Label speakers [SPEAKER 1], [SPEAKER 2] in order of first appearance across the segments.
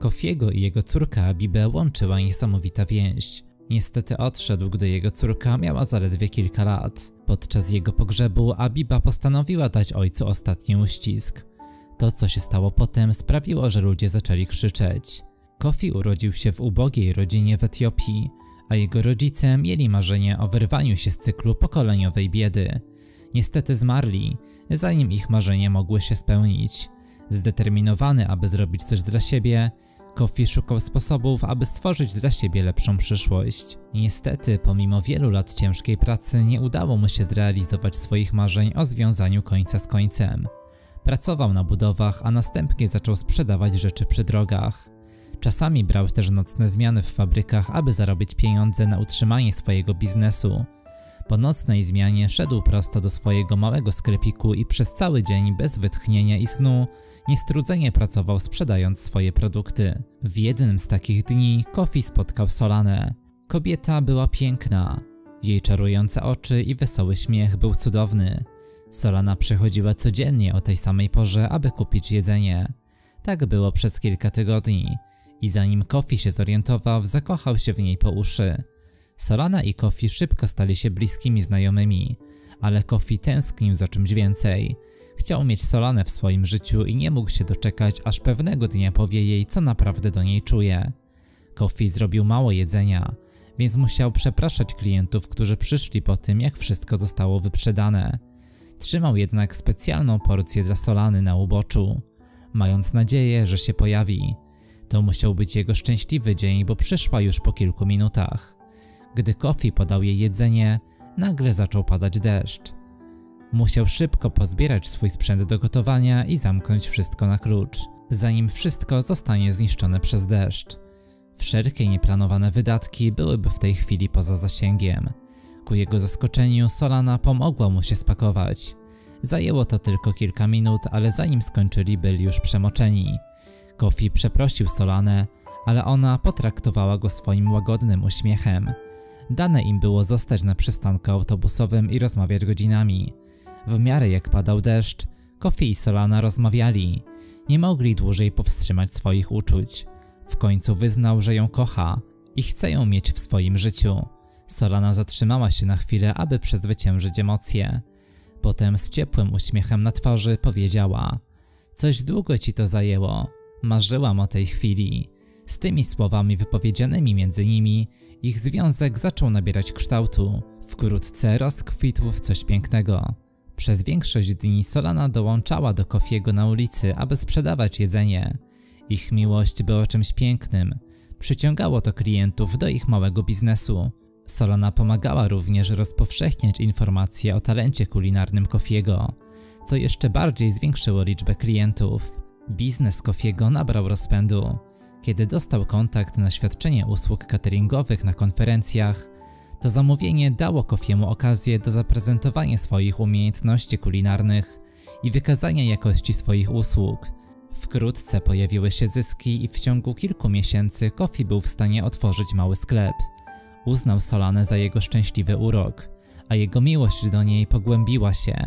[SPEAKER 1] Kofiego i jego córka Abibę łączyła niesamowita więź. Niestety odszedł, gdy jego córka miała zaledwie kilka lat. Podczas jego pogrzebu Abiba postanowiła dać ojcu ostatni uścisk. To, co się stało potem, sprawiło, że ludzie zaczęli krzyczeć. Kofi urodził się w ubogiej rodzinie w Etiopii, a jego rodzice mieli marzenie o wyrwaniu się z cyklu pokoleniowej biedy. Niestety zmarli, zanim ich marzenia mogły się spełnić. Zdeterminowany, aby zrobić coś dla siebie, Kofi szukał sposobów, aby stworzyć dla siebie lepszą przyszłość. Niestety, pomimo wielu lat ciężkiej pracy, nie udało mu się zrealizować swoich marzeń o związaniu końca z końcem. Pracował na budowach, a następnie zaczął sprzedawać rzeczy przy drogach. Czasami brał też nocne zmiany w fabrykach, aby zarobić pieniądze na utrzymanie swojego biznesu. Po nocnej zmianie szedł prosto do swojego małego sklepiku i przez cały dzień bez wytchnienia i snu niestrudzenie pracował sprzedając swoje produkty. W jednym z takich dni Kofi spotkał Solanę. Kobieta była piękna. Jej czarujące oczy i wesoły śmiech był cudowny. Solana przychodziła codziennie o tej samej porze, aby kupić jedzenie. Tak było przez kilka tygodni. I zanim Kofi się zorientował, zakochał się w niej po uszy. Solana i Kofi szybko stali się bliskimi znajomymi, ale Kofi tęsknił za czymś więcej. Chciał mieć Solanę w swoim życiu i nie mógł się doczekać, aż pewnego dnia powie jej, co naprawdę do niej czuje. Kofi zrobił mało jedzenia, więc musiał przepraszać klientów, którzy przyszli po tym, jak wszystko zostało wyprzedane. Trzymał jednak specjalną porcję dla Solany na uboczu, mając nadzieję, że się pojawi. To musiał być jego szczęśliwy dzień, bo przyszła już po kilku minutach. Gdy Kofi podał jej jedzenie, nagle zaczął padać deszcz. Musiał szybko pozbierać swój sprzęt do gotowania i zamknąć wszystko na klucz, zanim wszystko zostanie zniszczone przez deszcz. Wszelkie nieplanowane wydatki byłyby w tej chwili poza zasięgiem. Ku jego zaskoczeniu Solana pomogła mu się spakować. Zajęło to tylko kilka minut, ale zanim skończyli byli już przemoczeni. Kofi przeprosił Solanę, ale ona potraktowała go swoim łagodnym uśmiechem. Dane im było zostać na przystanku autobusowym i rozmawiać godzinami. W miarę jak padał deszcz, Kofi i Solana rozmawiali. Nie mogli dłużej powstrzymać swoich uczuć. W końcu wyznał, że ją kocha i chce ją mieć w swoim życiu. Solana zatrzymała się na chwilę, aby przezwyciężyć emocje. Potem z ciepłym uśmiechem na twarzy powiedziała: Coś długo ci to zajęło. Marzyłam o tej chwili. Z tymi słowami wypowiedzianymi między nimi, ich związek zaczął nabierać kształtu. Wkrótce rozkwitł w coś pięknego. Przez większość dni Solana dołączała do Kofiego na ulicy, aby sprzedawać jedzenie. Ich miłość była czymś pięknym. Przyciągało to klientów do ich małego biznesu. Solana pomagała również rozpowszechniać informacje o talencie kulinarnym Kofiego, co jeszcze bardziej zwiększyło liczbę klientów. Biznes Kofiego nabrał rozpędu. Kiedy dostał kontakt na świadczenie usług cateringowych na konferencjach, to zamówienie dało Kofiemu okazję do zaprezentowania swoich umiejętności kulinarnych i wykazania jakości swoich usług. Wkrótce pojawiły się zyski i w ciągu kilku miesięcy Kofi był w stanie otworzyć mały sklep. Uznał Solanę za jego szczęśliwy urok, a jego miłość do niej pogłębiła się.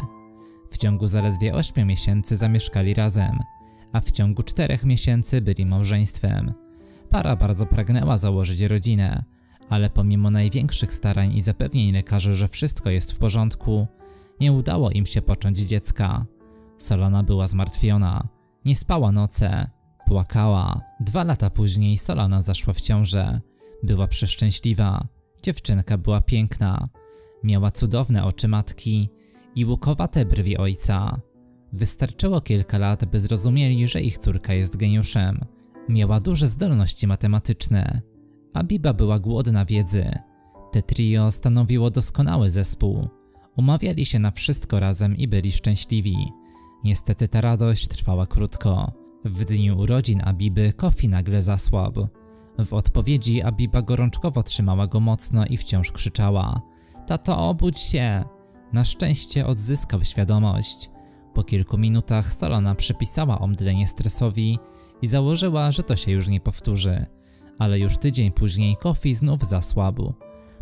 [SPEAKER 1] W ciągu zaledwie 8 miesięcy zamieszkali razem, a w ciągu 4 miesięcy byli małżeństwem. Para bardzo pragnęła założyć rodzinę, ale pomimo największych starań i zapewnień lekarzy, że wszystko jest w porządku, nie udało im się począć dziecka. Solana była zmartwiona, nie spała noce, płakała. Dwa lata później Solana zaszła w ciążę. Była przeszczęśliwa. Dziewczynka była piękna. Miała cudowne oczy matki i łukowate brwi ojca. Wystarczyło kilka lat, by zrozumieli, że ich córka jest geniuszem. Miała duże zdolności matematyczne. Abiba była głodna wiedzy. Te trio stanowiło doskonały zespół. Umawiali się na wszystko razem i byli szczęśliwi. Niestety ta radość trwała krótko. W dniu urodzin Abiby Kofi nagle zasłabł. W odpowiedzi Abiba gorączkowo trzymała go mocno i wciąż krzyczała: Tato, obudź się! Na szczęście odzyskał świadomość. Po kilku minutach Solana przypisała omdlenie stresowi i założyła, że to się już nie powtórzy. Ale już tydzień później Kofi znów zasłabł.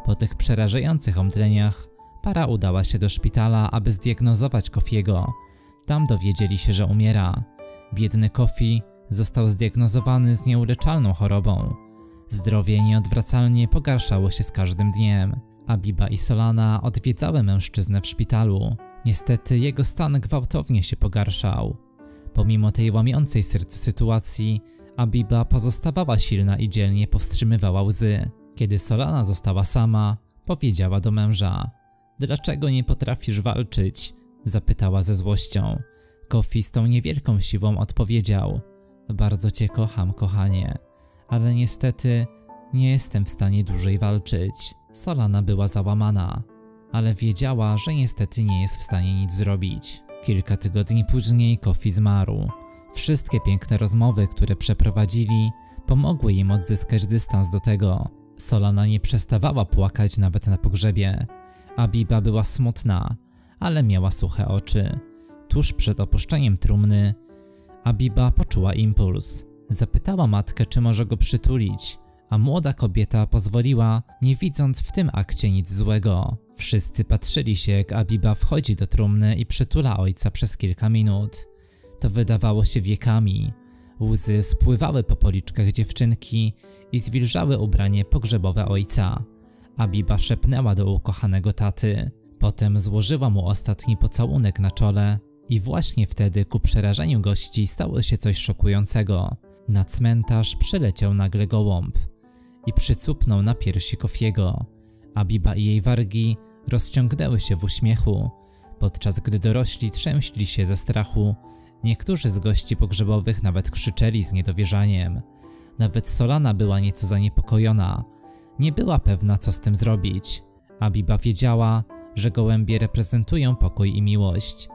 [SPEAKER 1] Po tych przerażających omdleniach para udała się do szpitala, aby zdiagnozować Kofiego. Tam dowiedzieli się, że umiera. Biedny Kofi Został zdiagnozowany z nieuleczalną chorobą. Zdrowie nieodwracalnie pogarszało się z każdym dniem. Abiba i Solana odwiedzały mężczyznę w szpitalu. Niestety jego stan gwałtownie się pogarszał. Pomimo tej łamiącej serce sytuacji, Abiba pozostawała silna i dzielnie powstrzymywała łzy. Kiedy Solana została sama, powiedziała do męża: Dlaczego nie potrafisz walczyć? zapytała ze złością. Kofi z tą niewielką siłą odpowiedział: Bardzo cię kocham, kochanie, ale niestety nie jestem w stanie dłużej walczyć. Solana była załamana, ale wiedziała, że niestety nie jest w stanie nic zrobić. Kilka tygodni później Kofi zmarł. Wszystkie piękne rozmowy, które przeprowadzili, pomogły im odzyskać dystans do tego. Solana nie przestawała płakać nawet na pogrzebie. Abiba była smutna, ale miała suche oczy. Tuż przed opuszczeniem trumny, Abiba poczuła impuls. Zapytała matkę, czy może go przytulić, a młoda kobieta pozwoliła, nie widząc w tym akcie nic złego. Wszyscy patrzyli się, jak Abiba wchodzi do trumny i przytula ojca przez kilka minut. To wydawało się wiekami. Łzy spływały po policzkach dziewczynki i zwilżały ubranie pogrzebowe ojca. Abiba szepnęła do ukochanego taty. Potem złożyła mu ostatni pocałunek na czole i właśnie wtedy ku przerażeniu gości stało się coś szokującego. Na cmentarz przyleciał nagle gołąb i przycupnął na piersi Kofiego. Abiba i jej wargi rozciągnęły się w uśmiechu, podczas gdy dorośli trzęśli się ze strachu. Niektórzy z gości pogrzebowych nawet krzyczeli z niedowierzaniem. Nawet Solana była nieco zaniepokojona. Nie była pewna, co z tym zrobić. Abiba wiedziała, że gołębie reprezentują pokój i miłość.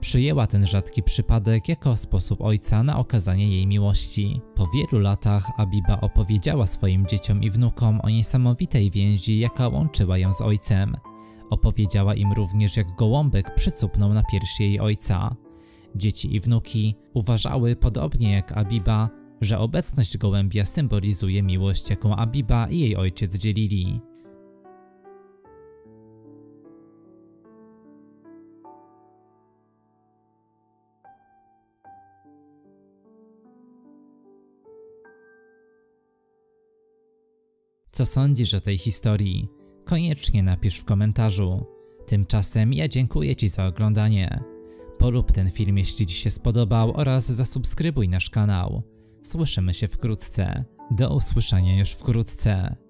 [SPEAKER 1] Przyjęła ten rzadki przypadek jako sposób ojca na okazanie jej miłości. Po wielu latach Abiba opowiedziała swoim dzieciom i wnukom o niesamowitej więzi, jaka łączyła ją z ojcem. Opowiedziała im również, jak gołąbek przycupnął na piersi jej ojca. Dzieci i wnuki uważały, podobnie jak Abiba, że obecność gołębia symbolizuje miłość, jaką Abiba i jej ojciec dzielili. Co sądzisz o tej historii? Koniecznie napisz w komentarzu. Tymczasem ja dziękuję Ci za oglądanie. Polub ten film, jeśli Ci się spodobał oraz zasubskrybuj nasz kanał. Słyszymy się wkrótce. Do usłyszenia już wkrótce.